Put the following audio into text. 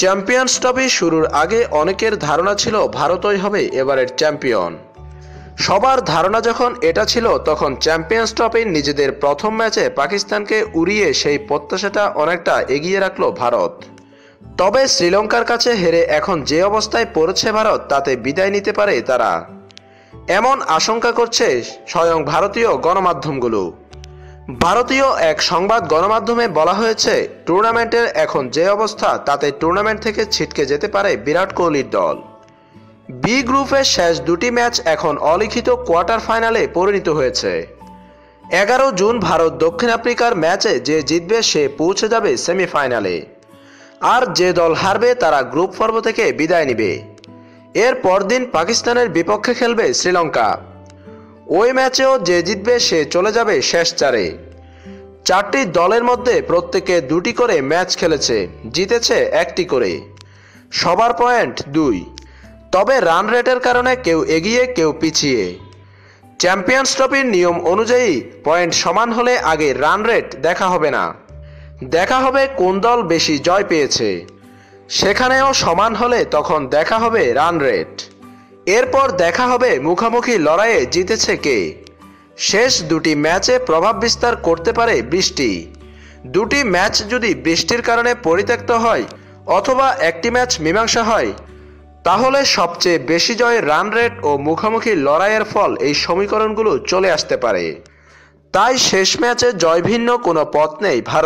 Champions trophy শুরুর আগে অনেকের ধারণা ছিল ভারতই হবে এবারের চ্যাম্পিয়ন। সবার ধারণা যখন এটা ছিল, তখন চ্যাম্পিয়ন্স ট্রফি নিজেদের প্রথম ম্যাচে পাকিস্তানকে উড়িয়ে সেই প্রত্যাশাটা অনেকটা এগিয়ে রাখল ভারত। তবে শ্রীলঙ্কার কাছে হেরে এখন যে অবস্থায় পড়েছে ভারত, তাতে বিদায় নিতে পারে তারা। এমন আশঙ্কা করছে স্বয়ং ভারতীয় গণমাধ্যমগুলো। ভারতীয় এক সংবাদ গণমাধ্যমে বলা হয়েছে, টুর্নামেন্টের এখন যে অবস্থা তাতে টুর্নামেন্ট থেকে ছিটকে যেতে পারে বিরাট কোহলির দল। বি গ্রুপের শেষ দুটি ম্যাচ এখন অলিখিত কোয়ার্টার ফাইনালে পরিণত হয়েছে। এগারো জুন ভারত দক্ষিণ আফ্রিকার ম্যাচে যে জিতবে সে পৌঁছে যাবে সেমিফাইনালে। আর যে দল হারবে তারা গ্রুপ পর্ব থেকে বিদায় নেবে। এর পরদিন পাকিস্তানের বিপক্ষে খেলবে শ্রীলঙ্কা। ওই ম্যাচেও যে জিতবে সে চলে যাবে শেষ চারে। চারটি দলের মধ্যে প্রত্যেকে দুটি করে ম্যাচ খেলেছে, জিতেছে একটি করে। সবার পয়েন্ট দুই। তবে রান রেটের কারণে কেউ এগিয়ে, কেউ পিছিয়ে। চ্যাম্পিয়ন্স ট্রফির নিয়ম অনুযায়ী পয়েন্ট সমান হলে আগে রান রেট দেখা হবে না। দেখা হবে কোন দল বেশি জয় পেয়েছে। সেখানেও সমান হলে তখন দেখা হবে রান রেট। এরপর দেখা হবে মুখোমুখি লড়াইয়ে জিতেছে কে। শেষ দুটি ম্যাচে প্রভাব বিস্তার করতে পারে বৃষ্টি। দুটি ম্যাচ যদি বৃষ্টির কারণে পরিত্যক্ত হয় অথবা একটি ম্যাচ মীমাংসা হয়, তাহলে সবচেয়ে বেশি জয় রান রেট ও মুখোমুখি লড়াইয়ের ফল এই সমীকরণগুলো চলে আসতে পারে। তাই শেষ ম্যাচে জয়ভিন্ন কোনো পথ নেই ভারত